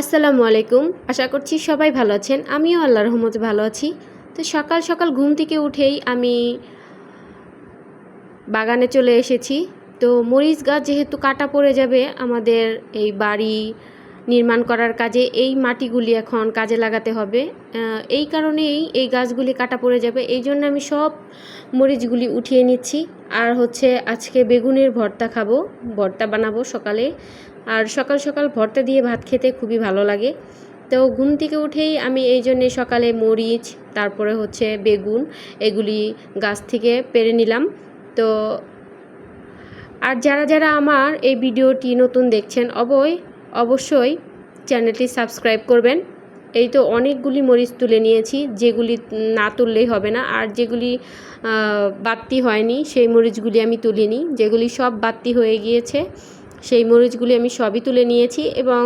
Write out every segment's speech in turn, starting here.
আসসালামু আলাইকুম। আশা করছি সবাই ভালো আছেন। আমিও আল্লাহ রহমতে ভালো আছি। তো সকাল সকাল ঘুম থেকে উঠেই আমি বাগানে চলে এসেছি। তো মরিচ গাছ যেহেতু কাটা পড়ে যাবে, আমাদের এই বাড়ি নির্মাণ করার কাজে এই মাটিগুলি এখন কাজে লাগাতে হবে। এই কারণেই এই গাছগুলি কাটা পড়ে যাবে। এই জন্য আমি সব মরিচগুলি উঠিয়ে নিচ্ছি। আর হচ্ছে আজকে বেগুনের ভর্তা খাব। ভর্তা বানাবো সকালে। আর সকাল সকাল ভর্তা দিয়ে ভাত খেতে খুবই ভালো লাগে। তো ঘুম থেকে উঠেই আমি এই জন্যে সকালে মরিচ, তারপরে হচ্ছে বেগুন, এগুলি গাছ থেকে পেরে নিলাম। তো আর যারা যারা আমার এই ভিডিওটি নতুন দেখছেন অবই অবশ্যই চ্যানেলটি সাবস্ক্রাইব করবেন। এই তো অনেকগুলি মরিচ তুলে নিয়েছি, যেগুলি না তুললেই হবে না। আর যেগুলি বাড়তি হয়নি, সেই মরিচগুলি আমি তুলিনি, যেগুলি সব বাড়তি হয়ে গিয়েছে। সেই মরিচগুলি আমি সবই তুলে নিয়েছি এবং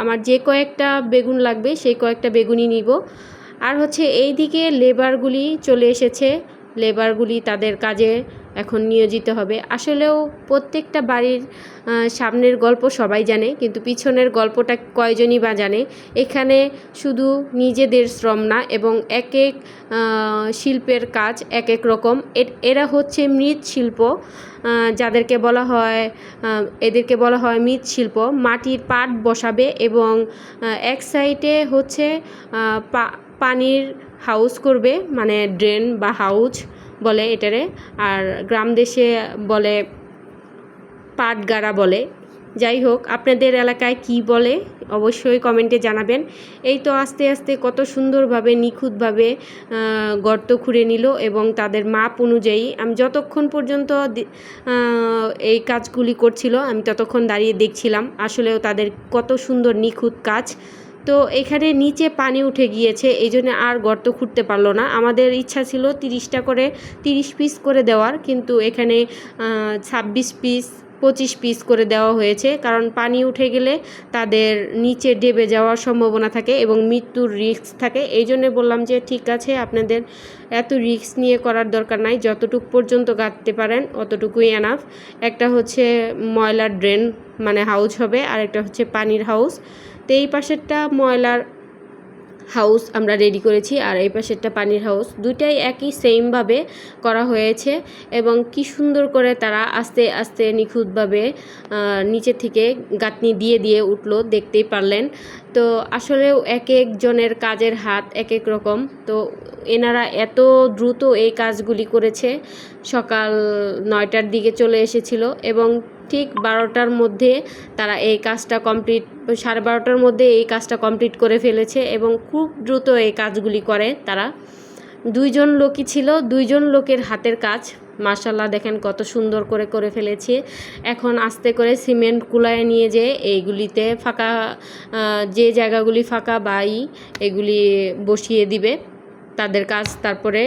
আমার যে কয়েকটা বেগুন লাগবে সেই কয়েকটা বেগুনই নিব। আর হচ্ছে এই দিকে লেবারগুলি চলে এসেছে। লেবারগুলি তাদের কাজে এখন নিয়োজিত হবে। আসলেও প্রত্যেকটা বাড়ির সামনের গল্প সবাই জানে, কিন্তু পিছনের গল্পটা কয়জনই বা জানে? এখানে শুধু নিজেদের শ্রম না, এবং এক এক শিল্পের কাজ এক এক রকম। এরা হচ্ছে মৃৎশিল্প যাদেরকে বলা হয় এদেরকে বলা হয় মৃৎশিল্প। মাটির পাট বসাবে এবং এক সাইডে হচ্ছে পানির হাউস করবে মানে ড্রেন বা হাউস বলে এটারে। আর গ্রাম দেশে বলে পাট গাড়া বলে। যাই হোক, আপনাদের এলাকায় কি বলে অবশ্যই কমেন্টে জানাবেন। এই তো আস্তে আস্তে কত সুন্দরভাবে, নিখুঁতভাবে গর্ত খুঁড়ে নিল এবং তাদের মাপ অনুযায়ী আমি যতক্ষণ পর্যন্ত এই কাজগুলি করছিল, আমি ততক্ষণ দাঁড়িয়ে দেখছিলাম। আসলেও তাদের কত সুন্দর নিখুঁত কাজ। তো এখানে নিচে পানি উঠে গিয়েছে, এই জন্য আর গর্ত খুঁড়তে পারল না। আমাদের ইচ্ছা ছিল তিরিশটা করে, তিরিশ পিস করে দেওয়ার, কিন্তু এখানে ছাব্বিশ পিস পঁচিশ পিস করে দেওয়া হয়েছে। কারণ পানি উঠে গেলে তাদের নিচে ডেবে যাওয়ার সম্ভাবনা থাকে এবং মৃত্যুর রিস্ক থাকে। এই জন্যে বললাম যে, ঠিক আছে, আপনাদের এত রিস্ক নিয়ে করার দরকার নাই। যতটুকু পর্যন্ত গাঁথতে পারেন, অতটুকুই এনাফ একটা হচ্ছে ময়লার ড্রেন মানে হাউস হবে, আর একটা হচ্ছে পানির হাউস তো এই পাশেরটা ময়লার হাউস আমরা রেডি করেছি, আর এই পাশেরটা পানির হাউস দুইটাই একই সেমভাবে করা হয়েছে এবং কি সুন্দর করে তারা আস্তে আস্তে নিখুঁতভাবে নিচে থেকে গাঁথনি দিয়ে দিয়ে উঠল, দেখতেই পারলেন। তো আসলেও এক একজনের কাজের হাত এক এক রকম। তো এনারা এত দ্রুত এই কাজগুলি করেছে, সকাল নয়টার দিকে চলে এসেছিল এবং ঠিক বারোটার মধ্যে তারা এই কাজটা কমপ্লিট, সাড়ে বারোটার মধ্যে এই কাজটা কমপ্লিট করে ফেলেছে এবং খুব দ্রুত এই কাজগুলি করে তারা। দুইজন লোকই ছিল, দুইজন লোকের হাতের কাজ। মার্শাল্লাহ দেখেন কত সুন্দর করে করে ফেলেছি। এখন আস্তে করে সিমেন্ট কুলায় নিয়ে যেয়ে এইগুলিতে ফাঁকা যে জায়গাগুলি ফাঁকা বাই, এগুলি বসিয়ে দিবে। তাদের কাজ তারপরে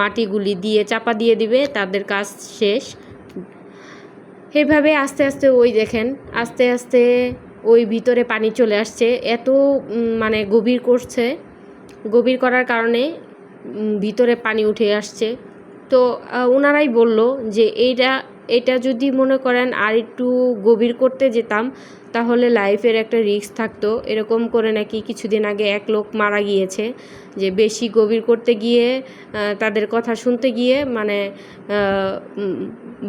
মাটিগুলি দিয়ে চাপা দিয়ে দিবে, তাদের কাজ শেষ। এভাবে আস্তে আস্তে ওই দেখেন, আস্তে আস্তে ওই ভিতরে পানি চলে আসছে। এত মানে গভীর করছে। গভীর করার কারণে ভিতরে পানি উঠে আসছে। তো ওনারাই বলল যে এইটা, এটা যদি মনে করেন আর একটু গভীর করতে যেতাম, তাহলে লাইফের একটা রিস্ক থাকতো। এরকম করে নাকি কিছুদিন আগে এক লোক মারা গিয়েছে যে বেশি গভীর করতে গিয়ে তাদের কথা শুনতে গিয়ে মানে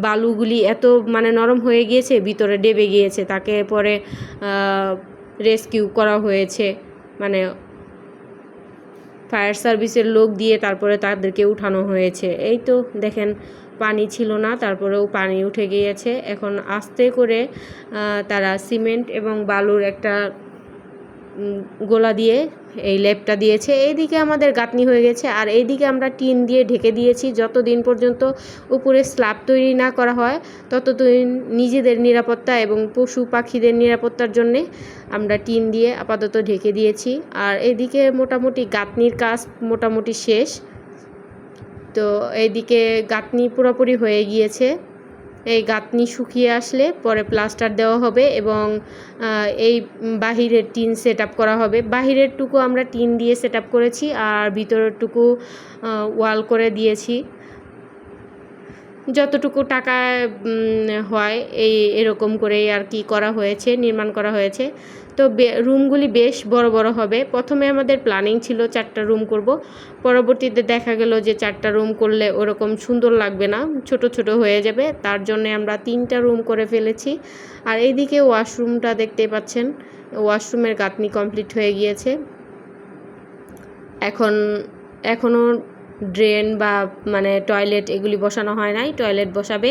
বালুগুলি এত মানে নরম হয়ে গিয়েছে, ভিতরে ডেবে গিয়েছে। তাকে পরে রেস্কিউ করা হয়েছে। মানে ফায়ার সার্ভিসের লোক দিয়ে তারপরে তাদেরকে উঠানো হয়েছে। এই তো দেখেন, পানি ছিল না, তারপরেও পানি উঠে গিয়েছে। এখন আস্তে করে তারা সিমেন্ট এবং বালুর একটা গোলা দিয়ে, এই লেপটা দিয়েছে। এইদিকে আমাদের গাঁথনি হয়ে গেছে। আর এইদিকে আমরা টিন দিয়ে ঢেকে দিয়েছি। যতদিন পর্যন্ত উপরে স্ল্যাব তৈরি না করা হয়, ততদিন নিজেদের নিরাপত্তা এবং পশু পাখিদের নিরাপত্তার জন্যে আমরা টিন দিয়ে আপাতত ঢেকে দিয়েছি। আর এদিকে মোটামুটি গাঁথনির কাজ মোটামুটি শেষ। তো এইদিকে গাঁথনি পুরোপুরি হয়ে গিয়েছে। গাঁথনি শুকিয়ে আসলে পরে প্লাস্টার দেওয়া হবে এবং এই বাহিরের টিন সেট করা হবে। বাহিরের টুকু আমরা টিন দিয়ে সেট করেছি আর ভিতরের টুকু ওয়াল করে দিয়েছি। যতটুকু টাকা হয়, এই, এরকম করেই আর কি করা হয়েছে, নির্মাণ করা হয়েছে। তো রুমগুলি বেশ বড় বড় হবে। প্রথমে আমাদের প্ল্যানিং ছিল চারটা রুম করব। পরবর্তীতে দেখা গেল যে চারটা রুম করলে ওরকম সুন্দর লাগবে না, ছোট ছোট হয়ে যাবে। তার জন্য আমরা তিনটা রুম করে ফেলেছি। আর এইদিকে ওয়াশরুমটা দেখতে পাচ্ছেন ওয়াশরুমের গাঁথনি কমপ্লিট হয়ে গিয়েছে। এখন এখনও ড্রেন বা মানে টয়লেট এগুলি বসানো হয় নাই, টয়লেট বসাবে।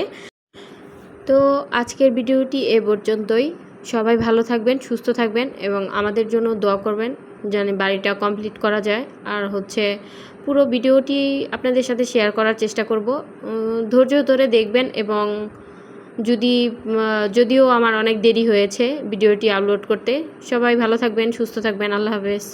তো আজকের ভিডিওটি এ পর্যন্তই। সবাই ভালো থাকবেন, সুস্থ থাকবেন এবং আমাদের জন্য দোয়া করবেন যেন বাড়িটা কমপ্লিট করা যায়। আর হচ্ছে পুরো ভিডিওটি আপনাদের সাথে শেয়ার করার চেষ্টা করব। ধৈর্য ধরে দেখবেন এবং যদি যদিও আমার অনেক দেরি হয়েছে ভিডিওটি আপলোড করতে, সবাই ভালো থাকবেন, সুস্থ থাকবেন। আল্লাহ হাফেজ।